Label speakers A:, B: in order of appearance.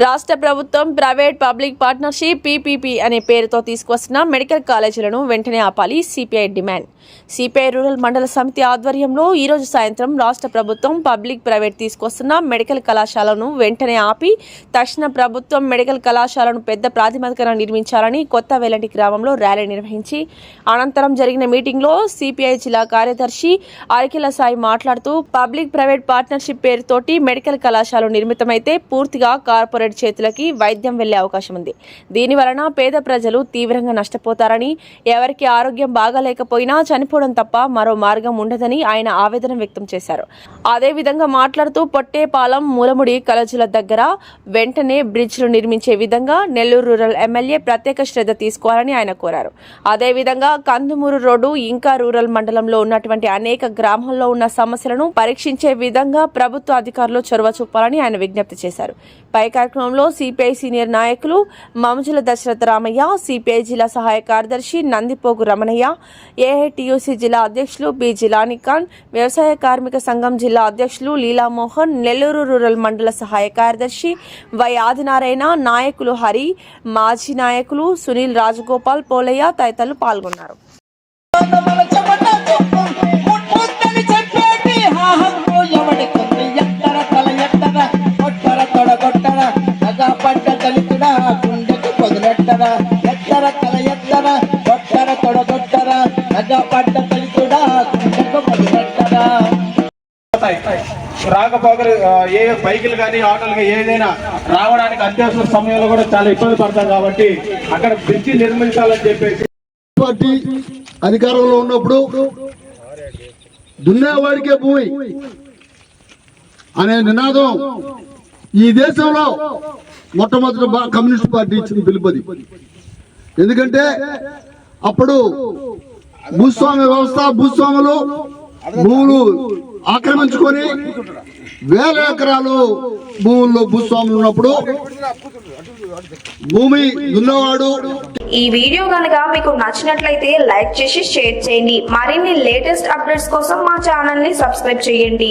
A: రాష్ట్ర ప్రభుత్వం private public partnership PPP అనే పేరుతో తీసుకొస్తున్న మెడికల్ కాలేజీలను వెంటనే ఆపాలి సిపిఐ డిమాండ్. సిపిఐ రూరల్ మండల సమితి ఆధ్వర్యంలో ఈరోజు సాయంత్రం రాష్ట్ర ప్రభుత్వం పబ్లిక్ ప్రైవేట్ తీసుకొస్తున్న మెడికల్ కళాశాలను వెంటనే ఆపి తక్షణ ప్రభుత్వం మెడికల్ కళాశాలను పెద్ద ప్రాతిపదికన నిర్మించాలని కొత్త వేలంటి గ్రామంలో ర్యాలీ నిర్వహించి అనంతరం జరిగిన మీటింగ్లో సిపిఐ జిల్లా కార్యదర్శి అరికెల సాయి మాట్లాడుతూ పబ్లిక్ ప్రైవేట్ పార్ట్నర్షిప్ పేరుతోటి మెడికల్ కళాశాల నిర్మితమైతే పూర్తిగా కార్పొరేట్ చేతులకి వైద్యం వెళ్ళే అవకాశం ఉంది. దీని వలన పేద ప్రజలు తీవ్రంగా నష్టపోతారని ఎవరికి ఆరోగ్యం బాగాలేకపోయినా చనిపోవడం తప్ప మరో మార్గం ఉండదని ఆయన ఆవేదన వ్యక్తం చేశారు. అదేవిధంగా మాట్లాడుతూ పొట్టేపాలెం మూలముడి కలజుల దగ్గర వెంటనే బ్రిడ్జ్లు నిర్మించే విధంగా నెల్లూరు రూరల్ ఎమ్మెల్యే ప్రత్యేక శ్రద్ధ తీసుకోవాలని ఆయన కోరారు. అదేవిధంగా కందుమూరు రోడ్డు ఇంకా రూరల్ మండలంలో ఉన్నటువంటి అనేక గ్రామాల్లో ఉన్న సమస్యలను పరీక్షించే విధంగా ప్రభుత్వ అధికారులు చొరవ చూపాలని ఆయన విజ్ఞప్తి చేశారు. పై కార్యక్రమంలో సిపిఐ సీనియర్ నాయకులు మమజుల దశరథ రామయ్య సిపిఐ జిల్లా సహాయ కార్యదర్శి నందిపోగు రమణయ్య ఏఐటియుసి జిల్లా అధ్యక్షులు బి జిలానికాన్ వ్యవసాయ కార్మిక సంఘం జిల్లా అధ్యక్షులు లీలామోహన్ నెల్లూరు రూరల్ మండల సహాయ కార్యదర్శి వై ఆదినారాయణ నాయకులు హరి మాజీ నాయకులు సునీల్ రాజగోపాల్ పోలయ్య తదితరులు పాల్గొన్నారు.
B: రాకపోకలు ఏ బైకులు కానీ ఆటోలు కానీ ఏదైనా రావడానికి అత్యవసర సమయంలో కూడా చాలా ఇబ్బంది పడతాం కాబట్టి అక్కడ బ్రిడ్జి నిర్మించాలని చెప్పేసి
C: పార్టీ అధికారంలో ఉన్నప్పుడు దున్నేవాడికే భూమి అనే నినాదం ఈ దేశంలో మొట్టమొదటి కమ్యూనిస్ట్ పార్టీ ఇచ్చిన పిలుపది. ఎందుకంటే అప్పుడు భూస్వామ్య వ్యవస్థ భూస్వాములు భూములు ఆక్రమించుకొని వేల ఎకరాలు భూముల్లో భూస్వాములు ఉన్నప్పుడు భూమి ఉన్నవాడు
D: ఈ వీడియో కనుక మీకు నచ్చినట్లయితే లైక్ చేసి షేర్ చేయండి. మరిన్ని లేటెస్ట్ అప్డేట్స్ కోసం మా ఛానల్ని సబ్స్క్రైబ్ చేయండి.